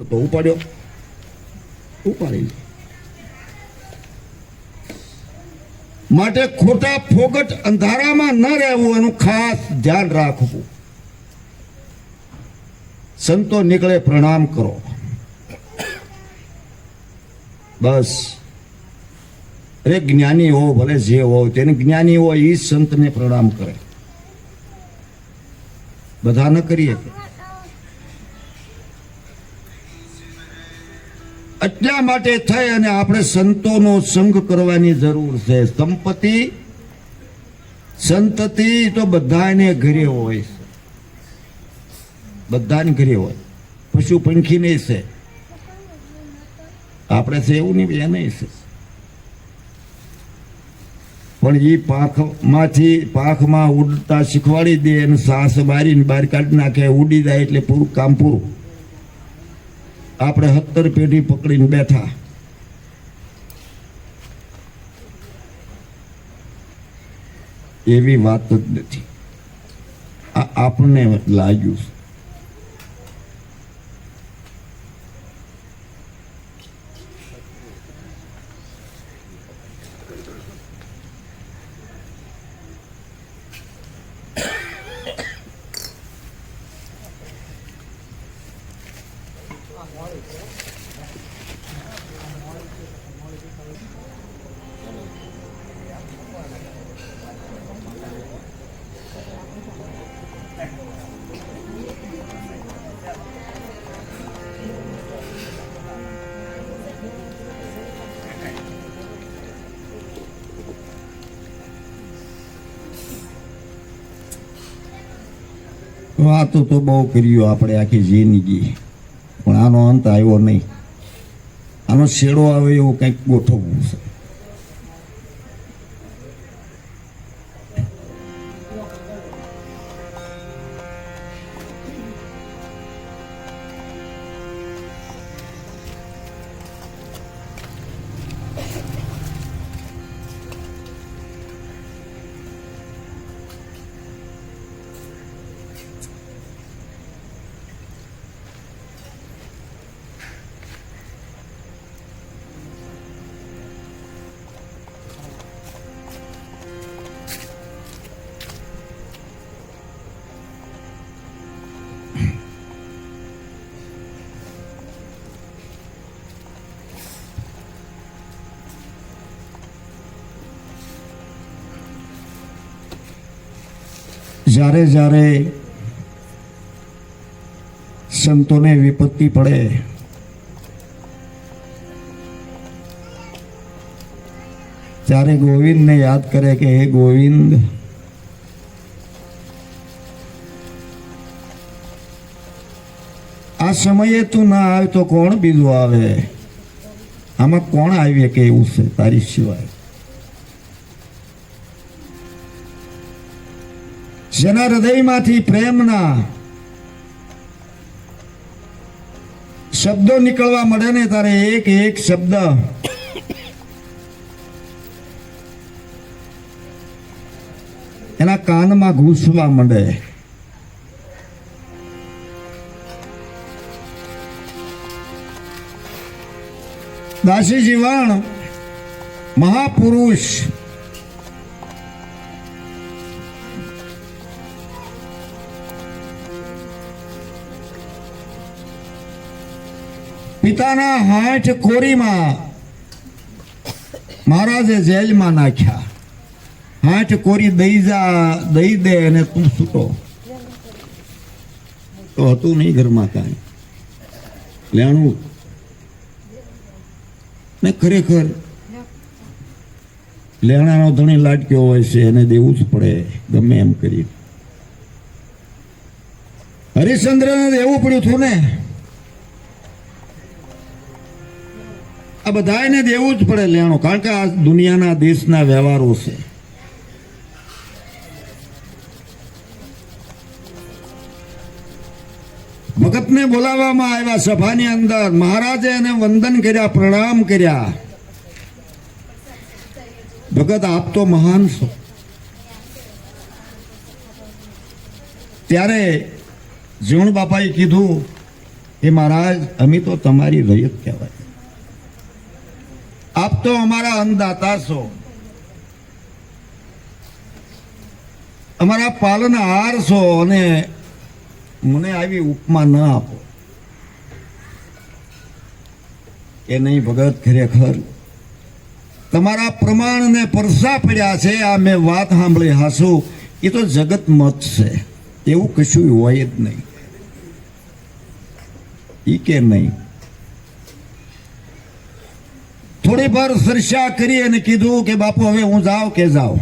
તો ઉપાડ્યો. ઉપાડી. માટે ખોટા ફોગટ અંધારામાં ન રહેવું એનું ખાસ ધ્યાન રાખવું. સંતો નીકળે પ્રણામ કરો. બસ. અરે જ્ઞાની હો, ભલે જે હો, તેને જ્ઞાની હોય એ સંતને પ્રણામ કરે. બધા ન કરીએ. એટલા માટે થઈ અને આપણે સંતોનો સંગ કરવાની જરૂર છે. સંપત્તિ, સંતતિ તો બધાને ઘરે હોય છે. બધાને ઘરે હોય. પશુ પંખી નહીં છે. આપણે છે એવું નહીં એ નહીં છે. પણ એ પાંખમાંથી, પાંખમાં ઉડતા શીખવાડી દે અને સાસ બારીને બહાર કાઢી નાખે, ઉડી જાય એટલે પૂરું કામ પૂરું. આપણે સત્તર પેઢી પકડીને બેઠા એવી વાત જ નથી આ આપણને લાગ્યું છે. વાતો તો બહુ કર્યું આપણે આખી જિંદગી. પણ આનો અંત આવ્યો નહીં. આનો છેડો આવે એવું કંઈક ગોઠવવું છે. જ્યારે જ્યારે સંતોને વિપત્તિ પડે ત્યારે ગોવિંદને યાદ કરે કે હે ગોવિંદ આ સમયે તું ના આવે તો કોણ બીજું આવે આમાં કોણ આવી કે એવું છે તારી સિવાય જેના હૃદયમાંથી પ્રેમના શબ્દો નીકળવા મળે ને તારે એક એક શબ્દ. એના કાનમાં ઘૂસવા મળે દાસી જીવણ મહાપુરુષ પિતાના હાથ કોરીમાં મહારાજે જેલમાં નાખ્યા. હાથ કોરી દઈ જા, દઈ દે અને તું છૂટો. તો હતું નહીં ઘરમાં કાંઈ. લેણું. ને ખરેખર લેણાનો ધણી લાટક્યો હોય છે, એને દેવું જ પડે, ગમે એમ કરી હરિશ્ચંદ્રને દેવું પડ્યું હતું ને? આ બધાને દેવું જ પડે લેણો, કારણ કે આ દુનિયાના દેશના વ્યવહારો છે. ભગતને બોલાવવામાં આવ્યા, સભાની અંદર મહારાજે એને વંદન કર્યા, પ્રણામ કર્યા. ભગત આપ તો મહાન છો. ત્યારે જીવણ બાપાએ કીધું એ મહારાજ, અમે તો તમારી રયત કહેવાય. આપ તો અમારા અન્નદાતા છો. અમારા પાલનહાર છો અને મને આવી ઉપમા ન આપો. એ નહીં ભગત ખરેખર. તમારા પ્રમાણને પરસા પડ્યા છે, આ મેં વાત સાંભળી હાસુ. એ તો જગત મત છે, એવું કશું હોય જ નહીં. એ કે નહીં. થોડી વાર સરસા કરી અને કીધું કે, બાપુ, હવે હું જાઉં કે જાઉં?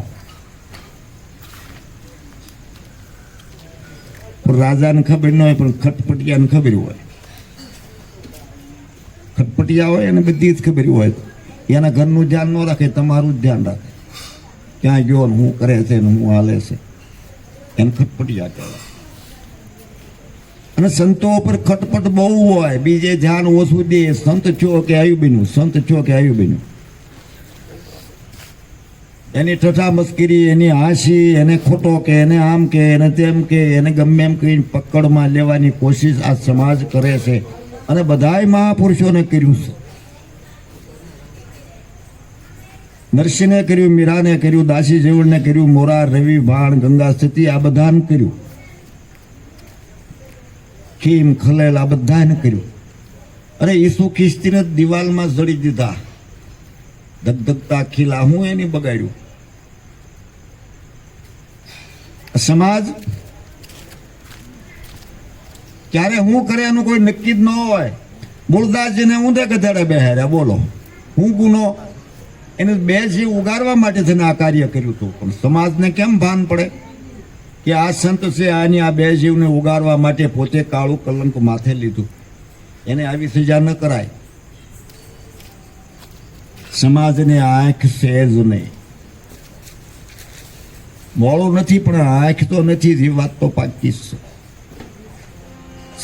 રાજાને ખબર ન હોય, પણ ખટપટિયાને ખબર હોય. ખટપટિયા હોય એને બધી જ ખબર હોય. એના ઘરનું ધ્યાન ન રાખે, તમારું જ ધ્યાન રાખે. ક્યાં ગયો ને શું કરે છે ને શું હાલે છે? એને ખટપટિયા કહેવાય. અને સંતો પર ખટપટ બહુ હોય. બીજે ધ્યાન ઓછું દે. સંત છો કે આયુબીનું? સંત છો કે આયુબીનું? એની ઠઠા મસ્કરી, એની હાંસી, એને ખોટો કે, એને આમ કે, એને તેમ કે, એને ગમે એમ કરીને પકડમાં લેવાની કોશિશ આ સમાજ કરે છે. અને બધાય મહાપુરુષોને કર્યું છે. નરસિંહને કર્યું, મીરાને કર્યું દાસી જેવળને કર્યું, મોરા, રવિ, ભાણ, ગંગા, સતી, આ બધાને કર્યું. ખીમ ખલેલ આ બધાને કર્યું. અરે ઈસુ ખ્રિસ્તીને દિવાલમાં જડી દીધા. ધગધગતા ખીલા હું એને બગાડ્યું? સમાજ, ક્યારે હું કરે એનું કોઈ નક્કી જ ન હોય. બોલદાસજીને ઊંધે ગધેડે બેહાર્યા બોલો. હું ગુનો એને બે જીવ ઉગારવા માટે થઈને આ કાર્ય કર્યું હતું. પણ સમાજને કેમ ભાન પડે? કે આ સંત છે, આની આ બે જીવને ઉગારવા માટે પોતે કાળું કલંક માથે લીધું. એને આવી સજા ન કરાય. સમાજને આંખ સહેજ નહીં. મોડું નથી, પણ આંખ તો નથી જ એ વાત તો પાકી જ છે.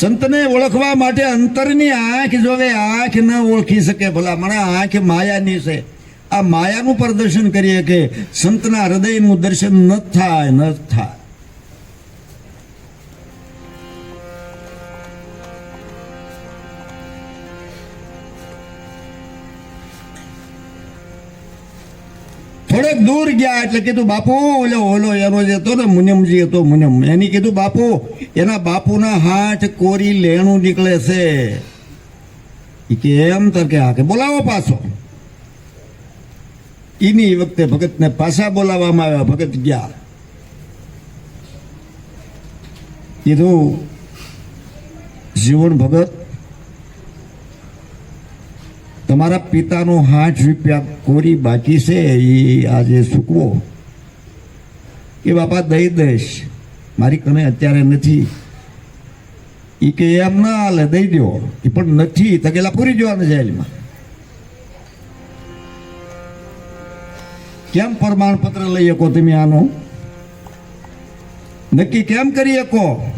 સંતને ઓળખવા માટે અંતરની આંખ જોવે, આંખ ન ઓળખી શકે. ભલા મને આંખ માયાની છે. આ માયાનું પ્રદર્શન કરીએ કે સંતના હૃદયનું દર્શન ન થાય ન થાય. થોડેક દૂર ગયા એટલે કીધું, બાપુ, ઓલો ઓલો એનો જે હતો ને મુનિમજી હતો, મુનિમ. એની કીધું, બાપુ, એના બાપુના હાથ કોરી લેણું નીકળે છે. ઈ કે, એમ તર કે હા. કે, બોલાવો પાછો. એની વખતે ભગતને પાછા બોલાવવામાં આવ્યા, ભગત ગયા. કીધું, જીવન ભગત તમારા પિતાનો આઠ રૂપિયા કોરી બાકી છે, એ આજે ચૂકવો કે બાપા, દઈ દઈશ. મારી કને અત્યારે નથી. એ કે, એમ ના હાલે, દઈ દો એ પણ નથી. તકેલા પૂરી જવાના જેલમાં. કેમ પ્રમાણપત્ર લઈ શકો તમે આનો? નક્કી કેમ કરી શકો?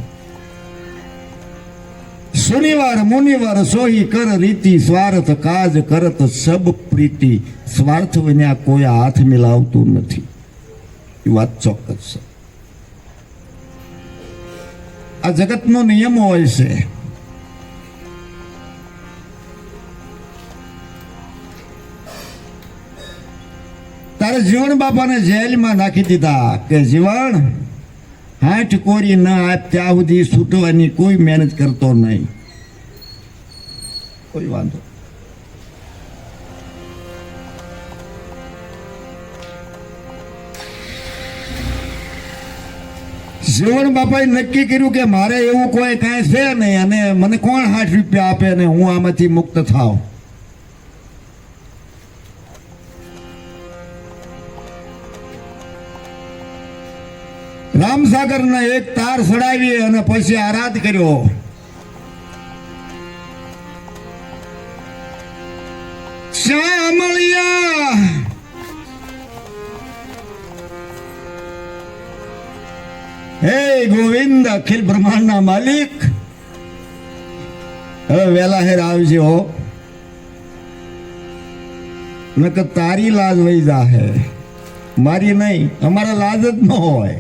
શનિવાર, મુનિવાર, સોહી, કર, રીતિ, સ્વાર્થ, કાજ, કરત, સબ, પ્રીતિ. સ્વાર્થ વિના કોઈ હાથ મિલાવતું નથી. એ વાત ચોક્કસ છે. આ જગતનો નિયમ હોય છે. તારે જીવન બાપાને જેલમાં નાખી દીધા કે જીવન હાથ કોરી ન આપ ત્યાં સુધી છૂટવાની કોઈ મહેનત કરતો નહીં. કોઈ વાંધો. જીવન બાપાએ નક્કી કર્યું કે મારે એવું કોઈ કાંઈ છે નહીં અને મને કોણ આઠ રૂપિયા આપે ને હું આમાંથી મુક્ત થાવ? રામસાગરના એક તાર સડાવી અને પછી આરાધ કર્યો. હે ગોવિંદ, અખિલ બ્રહ્માંડના માલિક. હવે વેલા હેર આવજો નકર તારી લાજ વહી જાહે. મારી નહીં, અમારા લાજ જ ન હોય.